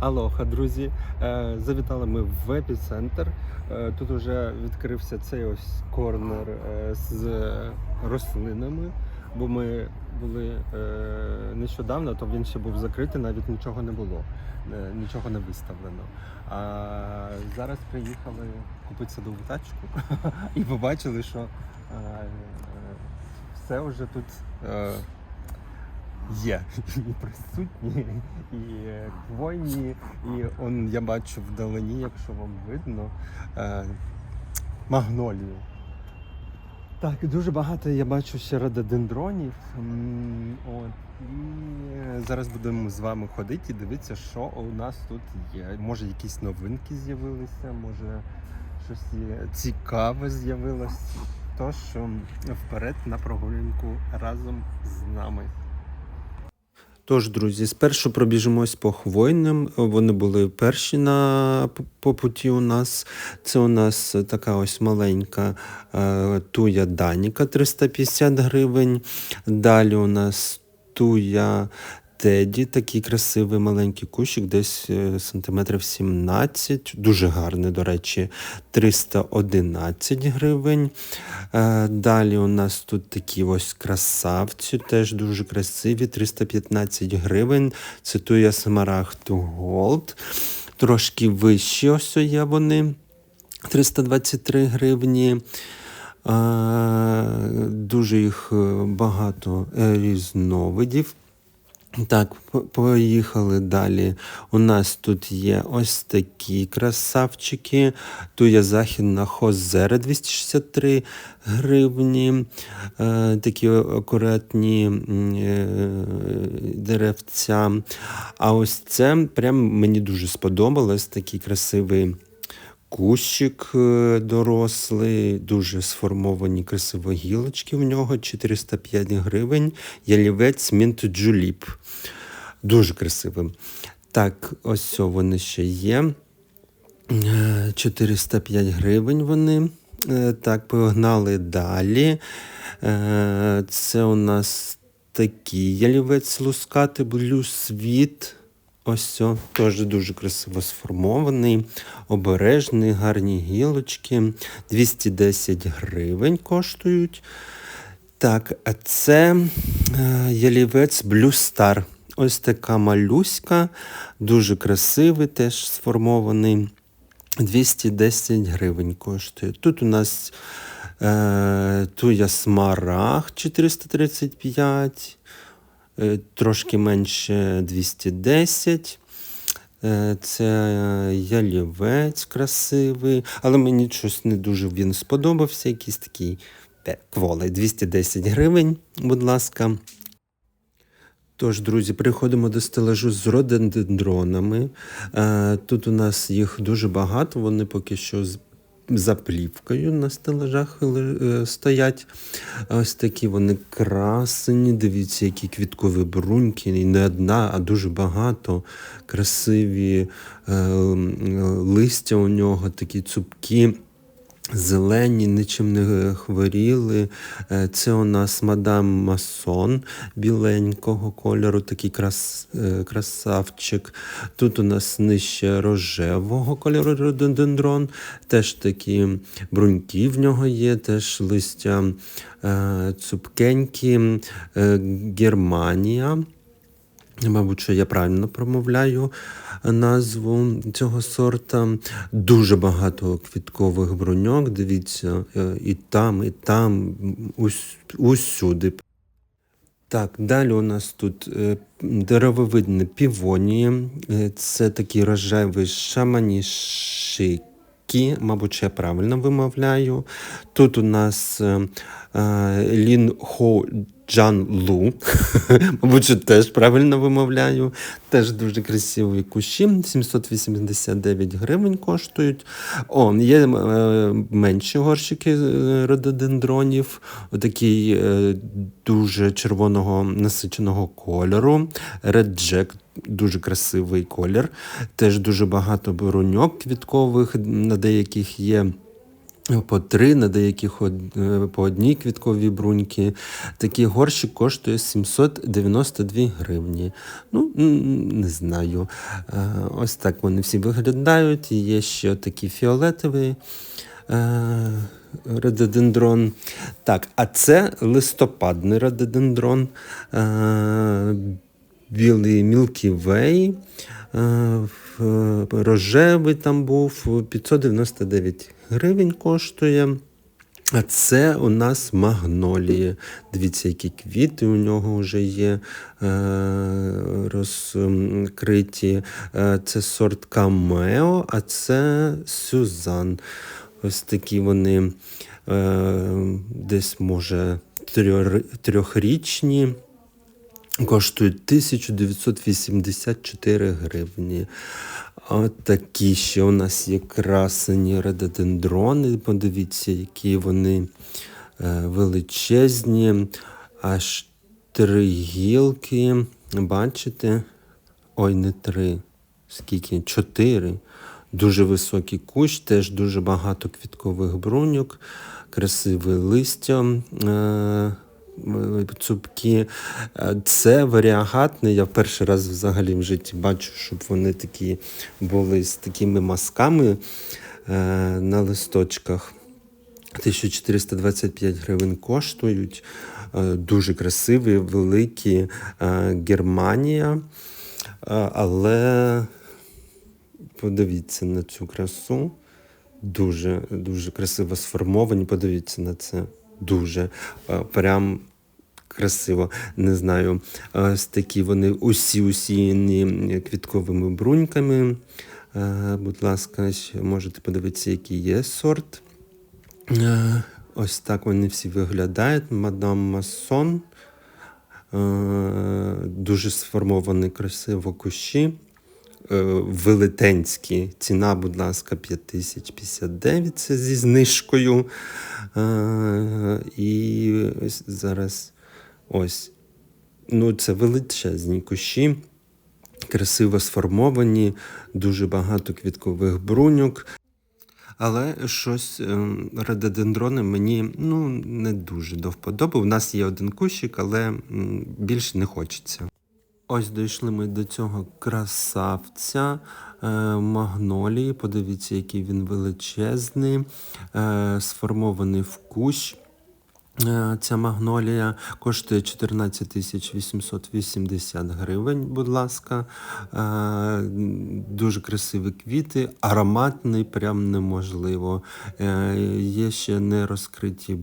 Алоха, друзі. Е, Завітали ми в епіцентр. Е, Тут вже відкрився цей ось корнер е, з рослинами, бо ми були нещодавно, то він ще був закритий, навіть нічого не було, нічого не виставлено. А зараз приїхали купити садову тачку і побачили, що все вже тут. Є і присутні, і хвойні, і он я бачу вдалині, якщо вам видно, е, магнолію. Так, дуже багато я бачу ще рододендронів. От, і зараз будемо з вами ходити і дивитися, що у нас тут є. Може, якісь новинки з'явилися, може щось цікаве з'явилось. Тож вперед на прогулянку разом з нами. Тож, друзі, спершу пробіжимось по хвойним. Вони були перші на по путі у нас. Це у нас така ось маленька е, туя Даніка 350 гривень. Далі у нас туя Теді, такий красивий маленький кущик, десь е, сантиметрів 17. Дуже гарний, до речі, 311 гривень. Е, Далі у нас тут такі ось красавці, теж дуже красиві, 315 гривень. Це туя Смарагд Голд. Трошки вищі ось є вони. 323 гривні. Е, Дуже їх багато різновидів. Так, поїхали далі. У нас тут є ось такі красавчики. Туя західна Хозера 263 гривні. Е, такі акуратні е, деревця. А ось це прям мені дуже сподобалось. Такий красивий кущик е, дорослий, дуже сформовані красиво гілочки в нього, 405 гривень. Ялівець Мінт Джуліп. Дуже красивий. Так, ось вони ще є. Е, 405 гривень вони. Е, Так, погнали далі. Е, Це у нас такий ялівець лускати Blue Світ. Ось о, теж дуже красиво сформований, обережний, гарні гілочки. 210 гривень коштують. Так, а це е, ялівець Blue Star. Ось така малюська, дуже красивий, теж сформований. 210 гривень коштує. Тут у нас е, туя смарагд 435, е, трошки менше 210. Е, Це е, ялівець красивий, але мені щось не дуже він сподобався. Якийсь такий е, кволий. 210 гривень, будь ласка. Тож, друзі, переходимо до стелажу з рододендронами. Е, Тут у нас їх дуже багато, вони поки що за плівкою на стелажах е, стоять. Ось такі вони красені. Дивіться, які квіткові бруньки. І не одна, а дуже багато. Красиві е, листя у нього, такі цупкі. Зелені, нічим не хворіли. Е, Це у нас мадам Масон біленького кольору, такий крас, е, красавчик. Тут у нас нижче рожевого кольору рододендрон. Теж такі бруньки в нього є, теж листя е, цупкенькі. Германія. Мабуть, що я правильно промовляю назву цього сорта. Дуже багато квіткових бруньок. Дивіться, е, і там, і там, ус, усюди. Так, далі у нас тут е, деревовидне півонії. Е, Це такі рожеві шаманішики, мабуть, я правильно вимовляю. Тут у нас Лін Хо Джан Лу, мабуть, що теж правильно вимовляю. Теж дуже красиві кущі, 789 гривень коштують. О, є е, менші горщики е, рододендронів, отакий е, дуже червоного насиченого кольору. Red Jack, дуже красивий колір. Теж дуже багато бруньок квіткових, на деяких є По три, на деяких е, по одній квітковій бруньки. Такий горщик коштує 792 гривні. Ну, не знаю. Е, Ось так вони всі виглядають. Є ще такий фіолетовий е, рододендрон. Так, а це листопадний рододендрон. Білий Milky Way. Е, в- Рожевий там був 599 гривень коштує. А це у нас магнолії. Дивіться, які квіти у нього вже є е, розкриті. Е, Це сорт Камео, а це Сюзан. Ось такі вони е, десь, може, трьохрічні. Коштують 1984 гривні. От такі ще у нас є красені рододендрони. Подивіться, які вони е, величезні. Аж три гілки. Бачите? Ой, не три. Скільки? Чотири. Дуже високий кущ, теж дуже багато квіткових бруньок, красиве листя. Цупкі. Е, Це варіагатний. Я перший раз взагалі в житті бачу, щоб вони такі були з такими мазками е, на листочках. 1425 гривень коштують. Е, Дуже красиві, великі Германія. Але подивіться на цю красу. Дуже, дуже красиво сформовані. Подивіться на це. Дуже. Прям красиво. Не знаю. Ось такі вони усі усіяні квітковими бруньками. Е, Будь ласка, можете подивитися, який є сорт. Е, Ось так вони всі виглядають. Мадам Масон. Е, Дуже сформовані красиво кущі. Велетенські. Ціна, будь ласка, 5059 це зі знижкою. І ось зараз ось. Ну, це величезні кущі, красиво сформовані, дуже багато квіткових бруньок. Але щось ем, рододендрони мені ну, не дуже до вподоби. У нас є один кущик, але більше не хочеться. Ось дійшли ми до цього красавця е, магнолії. Подивіться, який він величезний, е, сформований в кущ. Е, Ця магнолія коштує 14 880 гривень, будь ласка. Е, Дуже красиві квіти, ароматний, прям неможливо. Е, Є ще не розкриті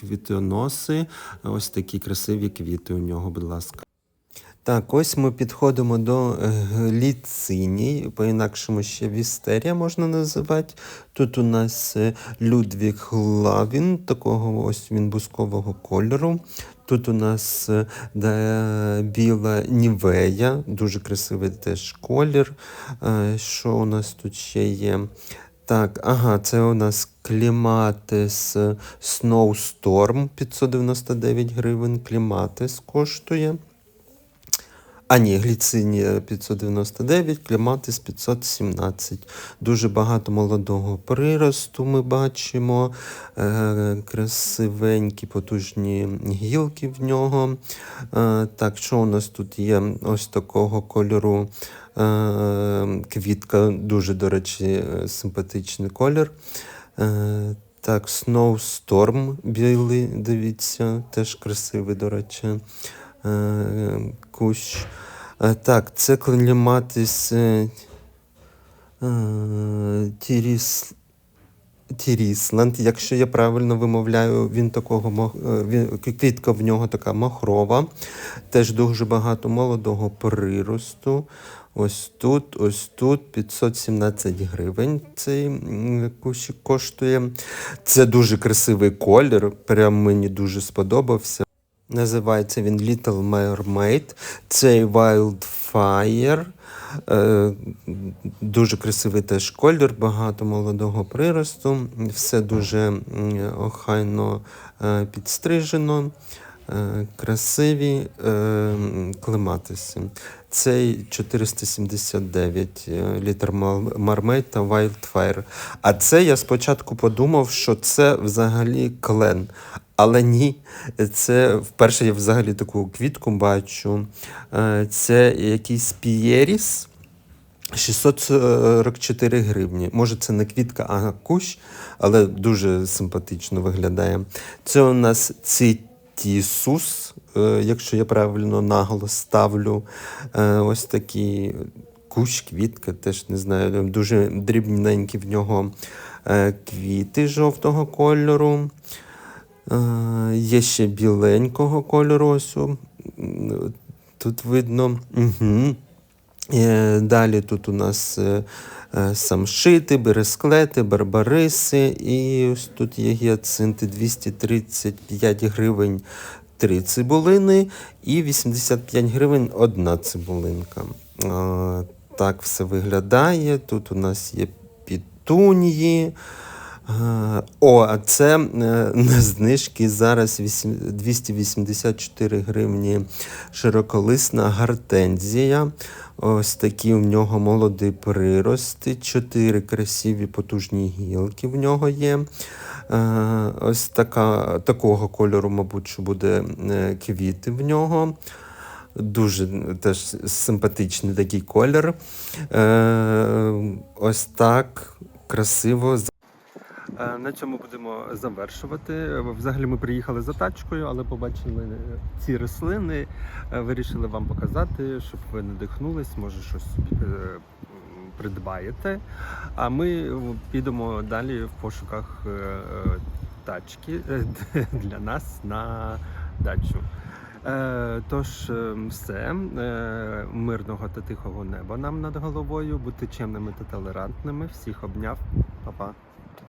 квітоноси. Ось такі красиві квіти у нього, будь ласка. Так, ось ми підходимо до е, ліциній, по-інакшому ще вістерія можна називати. Тут у нас е, Людвіг Лавін, такого ось він бускового кольору. Тут у нас е, да, біла Нівея, дуже красивий теж колір. Е, Що у нас тут ще є? Так, ага, це у нас Кліматис Snowstorm 599 гривень. Кліматис коштує. А ні, гліцинія 599, кліматис 517. Дуже багато молодого приросту ми бачимо. Е, красивенькі, потужні гілки в нього. Е, так, що у нас тут є? Ось такого кольору. Е, квітка, дуже, до речі, симпатичний колір. Так, Snowstorm білий, дивіться, теж красивий, до речі, кущ. Е, Так, це клематис е, е, Тіріс, Тірісланд, якщо я правильно вимовляю, він такого е, він, квітка в нього така махрова. Теж дуже багато молодого приросту. Ось тут, ось тут 517 гривень цей кущик коштує. Це дуже красивий колір, прям мені дуже сподобався. Називається він Little Mermaid. Цей Wildfire. Е, дуже красивий теж колір, багато молодого приросту. Все дуже охайно е, підстрижено. Е, Красиві е, клематиси. Цей 479 е, літр Мал- та Wildfire. А це я спочатку подумав, що це взагалі клен. Але ні, це вперше я взагалі таку квітку бачу. Е, Це якийсь Пієріс. 644 гривні. Може, це не квітка, а кущ, але дуже симпатично виглядає. Це у нас цитісус, е, якщо я правильно наголос ставлю. Е, Ось такий кущ, квітка, теж не знаю. Дуже дрібненькі в нього е, квіти жовтого кольору. Є ще біленького кольору. Ось, тут видно. Угу. Далі тут у нас самшити, бересклети, барбариси. І ось тут є гіацинти 235 гривень три цибулини і 85 гривень одна цибулинка. Е, Так все виглядає. Тут у нас є пітуньї. Е, О, а це е, на знижки зараз 284 гривні широколисна гортензія. Ось такі в нього молоді прирости, чотири красиві потужні гілки в нього є. Е, Ось така, такого кольору, мабуть, що буде квіти в нього. Дуже теж симпатичний такий колір. Ось так красиво На цьому будемо завершувати. Взагалі ми приїхали за тачкою, але побачили ці рослини. Е, Вирішили вам показати, щоб ви надихнулись, може щось е, придбаєте. А ми підемо далі в пошуках е, е, тачки е, для нас на дачу. Е, Тож, е, все, Е, мирного та тихого неба нам над головою, бути чемними та толерантними. Всіх обняв, Па-па.